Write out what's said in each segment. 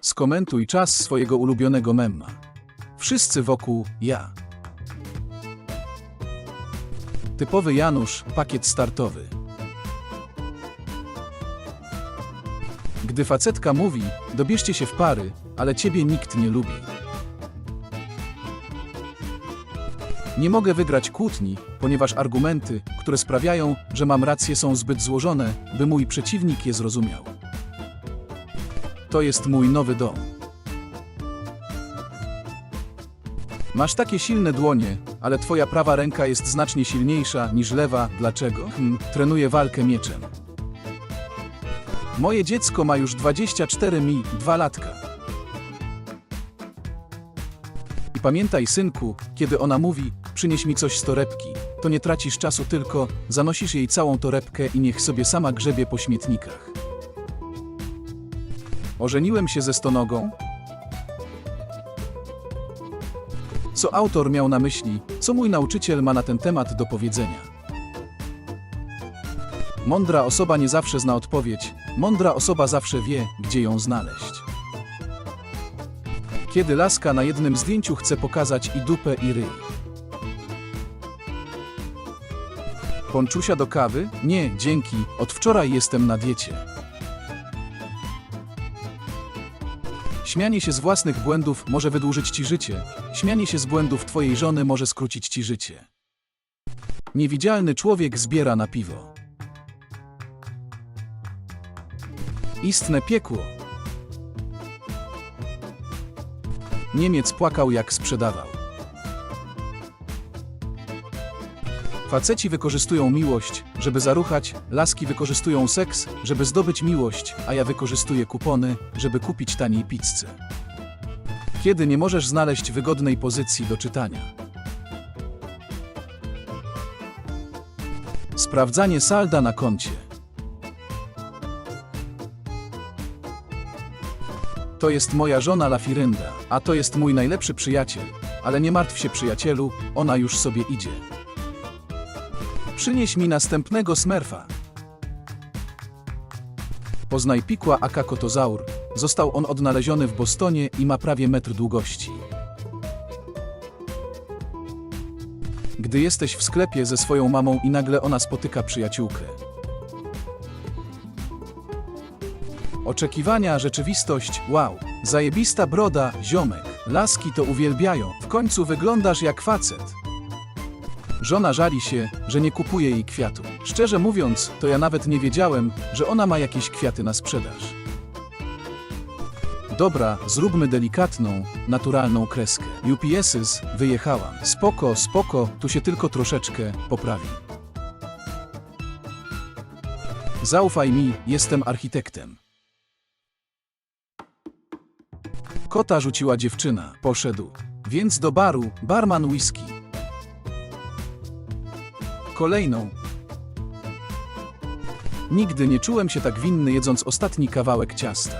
Skomentuj czas swojego ulubionego memma. Wszyscy wokół ja. Typowy Janusz, pakiet startowy. Gdy facetka mówi, dobierzcie się w pary, ale ciebie nikt nie lubi. Nie mogę wygrać kłótni, ponieważ argumenty, które sprawiają, że mam rację, są zbyt złożone, by mój przeciwnik je zrozumiał. To jest mój nowy dom. Masz takie silne dłonie, ale twoja prawa ręka jest znacznie silniejsza niż lewa. Dlaczego? Hmm, trenuję walkę mieczem. Moje dziecko ma już 24 mi, 2 latka. I pamiętaj, synku, kiedy ona mówi, przynieś mi coś z torebki, to nie tracisz czasu, tylko zanosisz jej całą torebkę i niech sobie sama grzebie po śmietnikach. Ożeniłem się ze stonogą? Co autor miał na myśli, co mój nauczyciel ma na ten temat do powiedzenia? Mądra osoba nie zawsze zna odpowiedź, mądra osoba zawsze wie, gdzie ją znaleźć. Kiedy laska na jednym zdjęciu chce pokazać i dupę i ryj. Ponczusia do kawy? Nie, dzięki, od wczoraj jestem na diecie. Śmianie się z własnych błędów może wydłużyć ci życie. Śmianie się z błędów twojej żony może skrócić ci życie. Niewidzialny człowiek zbiera na piwo. Istne piekło. Niemiec płakał jak sprzedawał. Faceci wykorzystują miłość, żeby zaruchać, laski wykorzystują seks, żeby zdobyć miłość, a ja wykorzystuję kupony, żeby kupić taniej pizzę. Kiedy nie możesz znaleźć wygodnej pozycji do czytania. Sprawdzanie salda na koncie. To jest moja żona Lafirynda, a to jest mój najlepszy przyjaciel. Ale nie martw się przyjacielu, ona już sobie idzie. Przynieś mi następnego smerfa. Poznaj pikła aka kotozaur. Został on odnaleziony w Bostonie i ma prawie metr długości. Gdy jesteś w sklepie ze swoją mamą i nagle ona spotyka przyjaciółkę. Oczekiwania, rzeczywistość, wow. Zajebista broda, ziomek. Laski to uwielbiają. W końcu wyglądasz jak facet. Żona żali się, że nie kupuje jej kwiatu. Szczerze mówiąc, to ja nawet nie wiedziałem, że ona ma jakieś kwiaty na sprzedaż. Dobra, zróbmy delikatną, naturalną kreskę. UPS's, wyjechałam. Spoko, spoko, tu się tylko troszeczkę poprawi. Zaufaj mi, jestem architektem. Kota rzuciła dziewczyna, poszedł. Więc do baru, barman whisky. Kolejną. Nigdy nie czułem się tak winny jedząc ostatni kawałek ciasta.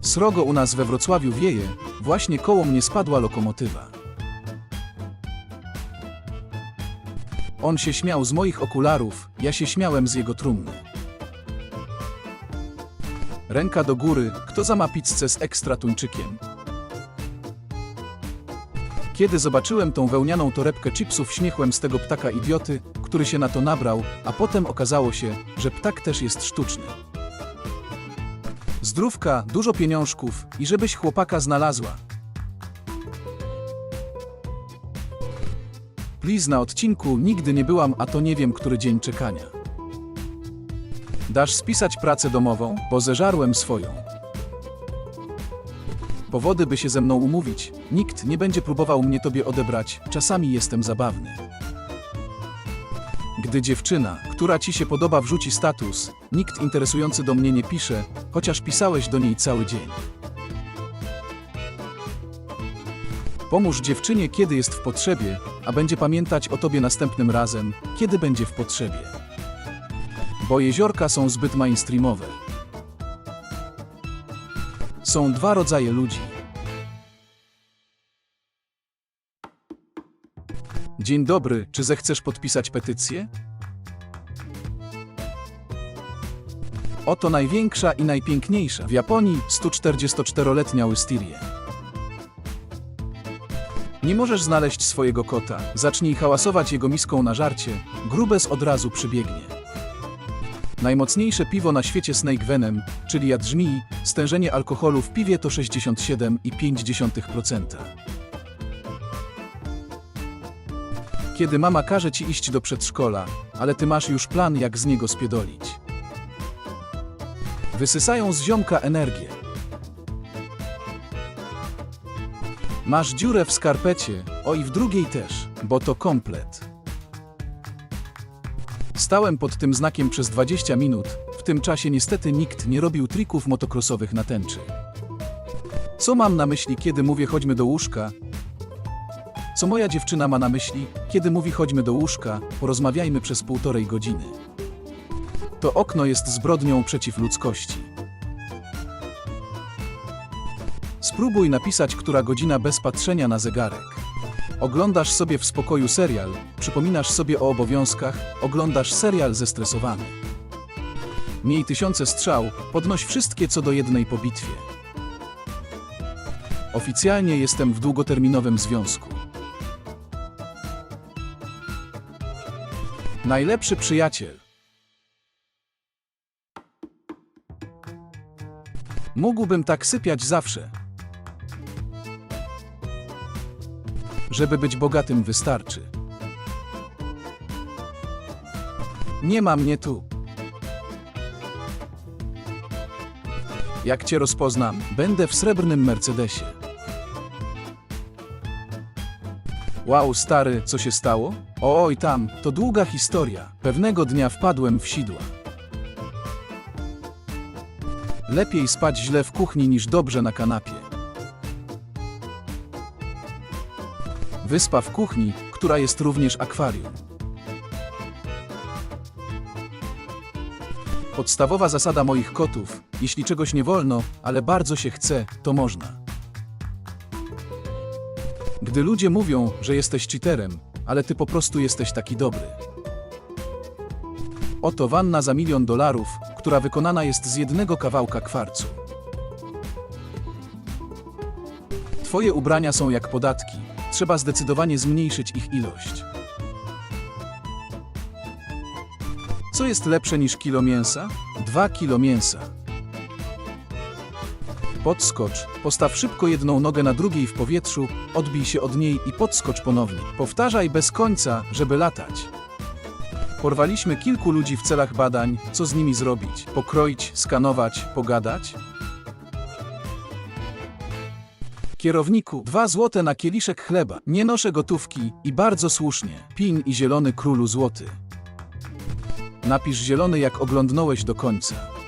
Srogo u nas we Wrocławiu wieje, właśnie koło mnie spadła lokomotywa. On się śmiał z moich okularów, ja się śmiałem z jego trumny. Ręka do góry, kto zama pizzę z ekstra tuńczykiem? Kiedy zobaczyłem tą wełnianą torebkę chipsów, śmiechłem z tego ptaka idioty, który się na to nabrał, a potem okazało się, że ptak też jest sztuczny. Zdrówka, dużo pieniążków i żebyś chłopaka znalazła. Please na odcinku nigdy nie byłam, a to nie wiem, który dzień czekania. Dasz spisać pracę domową, bo zeżarłem swoją. Powody, by się ze mną umówić. Nikt nie będzie próbował mnie tobie odebrać, czasami jestem zabawny. Gdy dziewczyna, która ci się podoba, wrzuci status, nikt interesujący do mnie nie pisze, chociaż pisałeś do niej cały dzień. Pomóż dziewczynie, kiedy jest w potrzebie, a będzie pamiętać o tobie następnym razem, kiedy będzie w potrzebie. Bo jeziorka są zbyt mainstreamowe. Są dwa rodzaje ludzi. Dzień dobry, czy zechcesz podpisać petycję? Oto największa i najpiękniejsza w Japonii 144-letnia Wisteria. Nie możesz znaleźć swojego kota, zacznij hałasować jego miską na żarcie, grubes od razu przybiegnie. Najmocniejsze piwo na świecie Snake Venom, czyli jad stężenie alkoholu w piwie to 67,5%. Kiedy mama każe ci iść do przedszkola, ale ty masz już plan jak z niego spiedolić. Wysysają z ziomka energię. Masz dziurę w skarpecie, o i w drugiej też, bo to komplet. Stałem pod tym znakiem przez 20 minut, w tym czasie niestety nikt nie robił trików motocrossowych na tęczy. Co mam na myśli, kiedy mówię chodźmy do łóżka? Co moja dziewczyna ma na myśli, kiedy mówi chodźmy do łóżka, porozmawiajmy przez półtorej godziny. To okno jest zbrodnią przeciw ludzkości. Spróbuj napisać, która godzina bez patrzenia na zegarek. Oglądasz sobie w spokoju serial, przypominasz sobie o obowiązkach, oglądasz serial zestresowany. Miej tysiące strzał, podnoś wszystkie co do jednej po bitwie. Oficjalnie jestem w długoterminowym związku. Najlepszy przyjaciel. Mógłbym tak sypiać zawsze. Żeby być bogatym wystarczy. Nie ma mnie tu. Jak cię rozpoznam, będę w srebrnym Mercedesie. Wow, stary, co się stało? O, oj, tam, to długa historia. Pewnego dnia wpadłem w sidła. Lepiej spać źle w kuchni niż dobrze na kanapie. Wyspa w kuchni, która jest również akwarium. Podstawowa zasada moich kotów: jeśli czegoś nie wolno, ale bardzo się chce, to można. Gdy ludzie mówią, że jesteś cheaterem, ale ty po prostu jesteś taki dobry. Oto wanna za milion dolarów, która wykonana jest z jednego kawałka kwarcu. Twoje ubrania są jak podatki, trzeba zdecydowanie zmniejszyć ich ilość. Co jest lepsze niż kilo mięsa? Dwa kilo mięsa. Podskocz, postaw szybko jedną nogę na drugiej w powietrzu, odbij się od niej i podskocz ponownie. Powtarzaj bez końca, żeby latać. Porwaliśmy kilku ludzi w celach badań, co z nimi zrobić? Pokroić, skanować, pogadać? Kierowniku, dwa złote na kieliszek chleba. Nie noszę gotówki i bardzo słusznie. Pin i zielony królu złoty. Napisz zielony jak oglądnąłeś do końca.